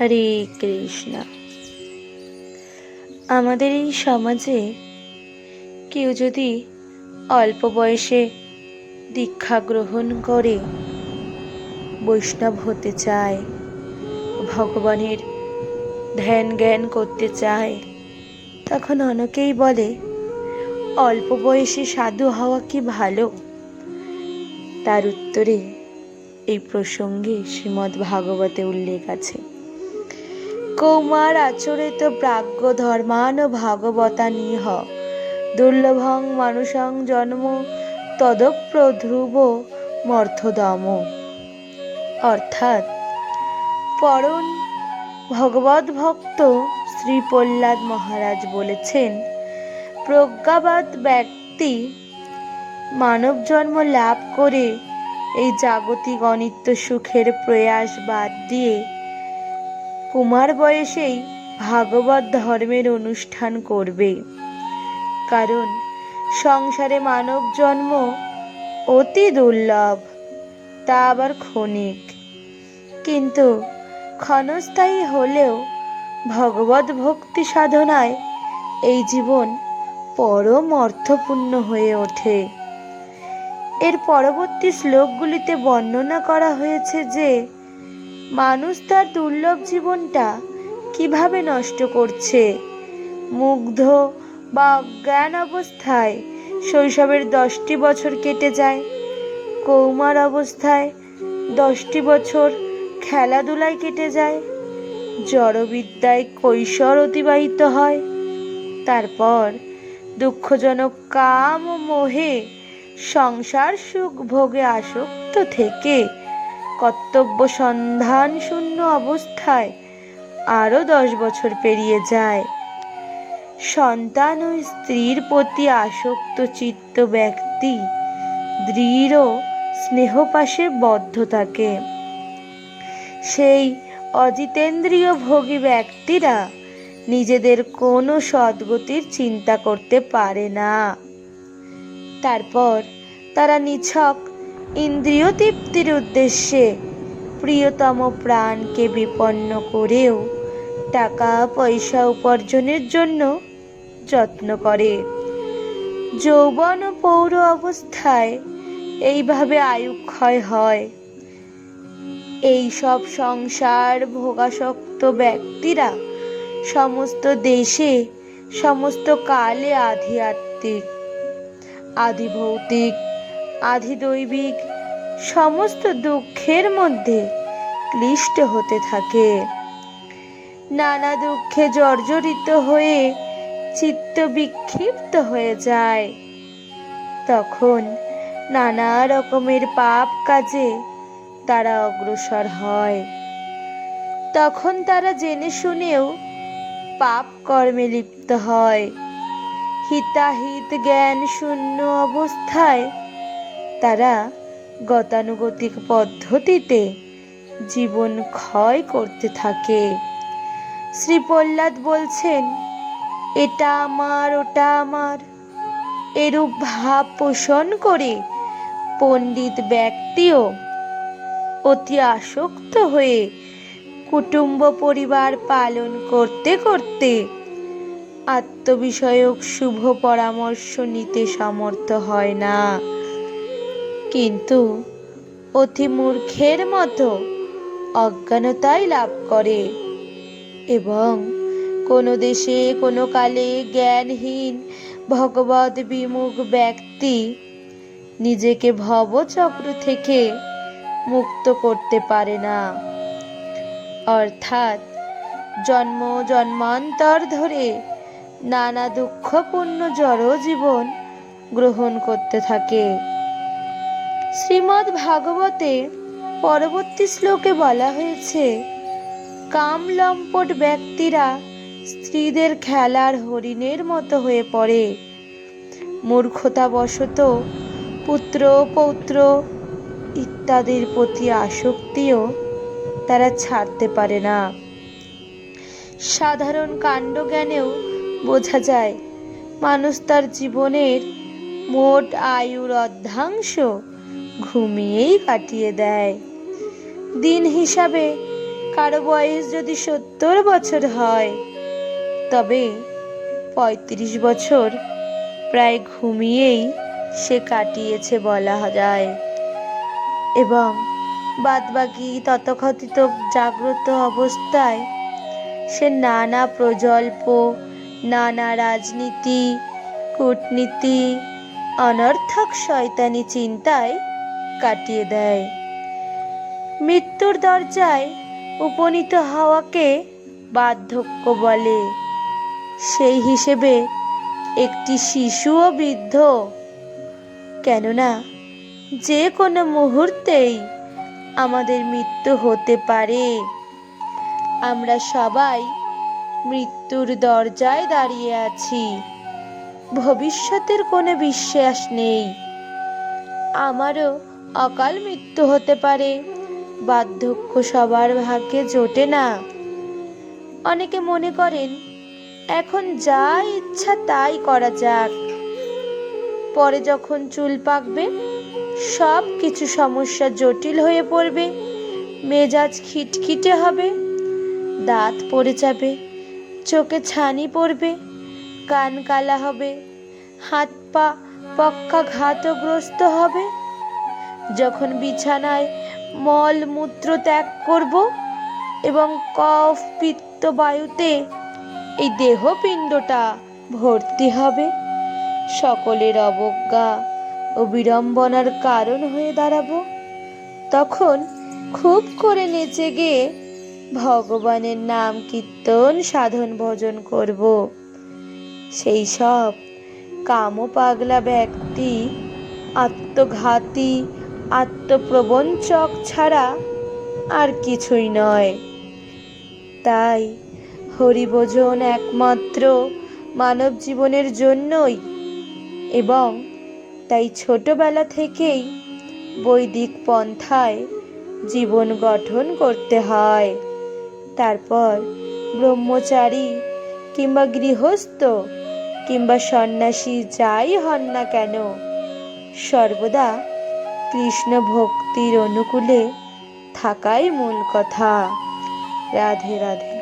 হরে কৃষ্ণ। আমাদের এই সমাজে কেউ যদি অল্প বয়সে দীক্ষা গ্রহণ করে, বৈষ্ণব হতে চায়, ভগবানের ধ্যান জ্ঞান করতে চায়, তখন অনেকেই বলে, অল্প বয়সে সাধু হওয়া কি ভালো? তার উত্তরে এই প্রসঙ্গে শ্রীমদ্ ভাগবতে উল্লেখ আছে। কৌমার আচরিত প্রাজ্ঞ ধর্মান ভাগবতা নিহ দুর্লভং মানুষং জন্ম তদপ্রধ্রুব মর্থদম। অর্থাৎ পরণ ভগবত ভক্ত শ্রী প্রহ্লাদ মহারাজ বলেছেন, প্রজ্ঞাবাদ ব্যক্তি মানব জন্ম লাভ করে এই জাগতিক অনিত্য সুখের প্রয়াস বাদ দিয়ে কুমার বয়সেই ভাগবত ধর্মের অনুষ্ঠান করবে। কারণ সংসারে মানব জন্ম অতি দুর্লভ, তা আবার ক্ষণিক। কিন্তু ক্ষণস্থায়ী হলেও ভগবত ভক্তি সাধনায় এই জীবন পরম অর্থপূর্ণ হয়ে ওঠে। এর পরবর্তী শ্লোকগুলিতে বর্ণনা করা হয়েছে যে মানুষ তার দুর্লভ জীবনটা কীভাবে নষ্ট করছে? মুগ্ধ বা অজ্ঞান অবস্থায় শৈশবের দশটি বছর কেটে যায়। কৌমার অবস্থায় দশটি বছর খেলাধুলায় কেটে যায়। জড়বিদ্যায় কৈশোর অতিবাহিত হয়। তারপর দুঃখজনক কাম ও মোহে সংসার সুখ ভোগে আসক্ত থেকে কর্তব্য সন্ধান শূন্য অবস্থায় আরও দশ বছর পেরিয়ে যায়। সন্তান ও স্ত্রীর প্রতি আসক্ত চিত্ত ব্যক্তি দৃঢ় স্নেহপাশে বদ্ধ থাকে। সেই অজিতেন্দ্রীয় ভোগী ব্যক্তিরা নিজেদের কোনো সদ্গতির চিন্তা করতে পারে না। তারপর তারা নিছক ইন্দ্রিয় তৃপ্তির উদ্দেশ্যে প্রিয়তম প্রাণকে বিপন্ন করেও টাকা পয়সা উপার্জনের জন্য যত্ন করে। যৌবন ও পৌর অবস্থায় এইভাবে আয়ুক্ষয় হয়। এই সব সংসার ভোগাসক্ত ব্যক্তিরা সমস্ত দেশে, সমস্ত কালে আধ্যাত্মিক আধি ভৌতিক আধি দৈবিক সমস্ত দুঃখের মধ্যে ক্লিষ্ট হতে থাকে। নানা দুঃখে জর্জরিত হয়ে চিত্ত বিক্ষিপ্ত হয়ে যায়। তখন নানা রকমের পাপ কাজে তারা অগ্রসর হয়। তখন তারা জেনে শুনেও পাপ কর্মে লিপ্ত হয়। হিতাহিত জ্ঞান শূন্য অবস্থায় তারা গতানুগতিক পদ্ধতিতে জীবন ক্ষয় করতে থাকে। শ্রী প্রহ্লাদ বলছেন, এটা আমার, ওটা আমার। এরূপ ভাব পোষণ করে পণ্ডিত ব্যক্তিও অতি আসক্ত হয়ে কুটুম্ব পরিবার পালন করতে করতে আত্মবিষয়ক শুভ পরামর্শ নিতে সমর্থ হয় না। কিন্তু অতি মূর্খের মতো অজ্ঞানতাই লাভ করে। এবং কোনো দেশে কোনো কালে জ্ঞানহীন ভগবত বিমুখ ব্যক্তি নিজেকে ভবচক্র থেকে মুক্ত করতে পারে না। অর্থাৎ জন্ম জন্মান্তর ধরে নানা দুঃখপূর্ণ জড় জীবন গ্রহণ করতে থাকে। শ্রীমদ্ ভাগবতে পরবর্তী শ্লোকে বলা হয়েছে, কামলম্পট ব্যক্তিরা স্ত্রীদের খেলার হরিণের মতো হয়ে পড়ে। মূর্খতাবশত পুত্র, পৌত্র ইত্যাদির প্রতি আসক্তিও তারা ছাড়তে পারে না। সাধারণ কাণ্ডজ্ঞানেও বোঝা যায়, মানুষ তার জীবনের মোট আয়ুর অর্ধাংশ ঘুমিয়েই কাটিয়ে দেয়। দিন হিসাবে কারও বয়স যদি সত্তর বছর হয়, তবে পঁয়ত্রিশ বছর প্রায় ঘুমিয়েই সে কাটিয়েছে বলা যায়। এবং বাদবাকি তথাকথিত জাগ্রত অবস্থায় সে নানা প্রজল্প, নানা রাজনীতি, কূটনীতি, অনর্থক শয়তানি চিন্তায় কাটিয়ে দেয়। মৃত্যুর দরজায় উপনীত হওয়াকে বার্ধক্য বলে। সেই হিসেবে একটি শিশুও বৃদ্ধ, কেননা যে কোনো মুহূর্তেই আমাদের মৃত্যু হতে পারে। আমরা সবাই মৃত্যুর দরজায় দাঁড়িয়ে আছি। ভবিষ্যতের কোনো বিশ্বাস নেই। আমারও অকাল মৃত্যু হতে পারে। বার্ধক্য সবার ভাগ্যে জোটে না। অনেকে মনে করেন, এখন যা ইচ্ছা তাই করা যাক। পরে যখন চুল পাকবে, সব কিছু সমস্যা জটিল হয়ে পড়বে। মেজাজ খিটখিটে হবে, দাঁত পড়ে যাবে, চোখে ছানি পড়বে, কান কালা হবে, হাত পা পক্ষাঘাতগ্রস্ত হবে। যখন বিছানায় মল মূত্র ত্যাগ করব এবং কফ পিত্ত বায়ুতে এই দেহপিণ্ডটা ভর্তি হবে, সকলের অবজ্ঞা ও বিড়ম্বনার কারণ হয়ে দাঁড়াবো। তখন খুব করে নেচে গিয়ে ভগবানের নাম কীর্তন সাধন ভজন করব। সেই সব কাম পাগলা ব্যক্তি, আত্মঘাতী আত্মপ্রবঞ্চক ছাড়া আর কিছুই নয়। তাই হরিভোজন একমাত্র মানব জীবনের জন্যই এবং তাই ছোটবেলা থেকেই বৈদিক পন্থায় জীবন গঠন করতে হয়। তারপর ব্রহ্মচারী কিংবা গৃহস্থ কিংবা সন্ন্যাসী যাই হন না কেন, সর্বদা কৃষ্ণ ভক্তির অনুকূলে থাকাই মূল কথা। রাধে রাধে।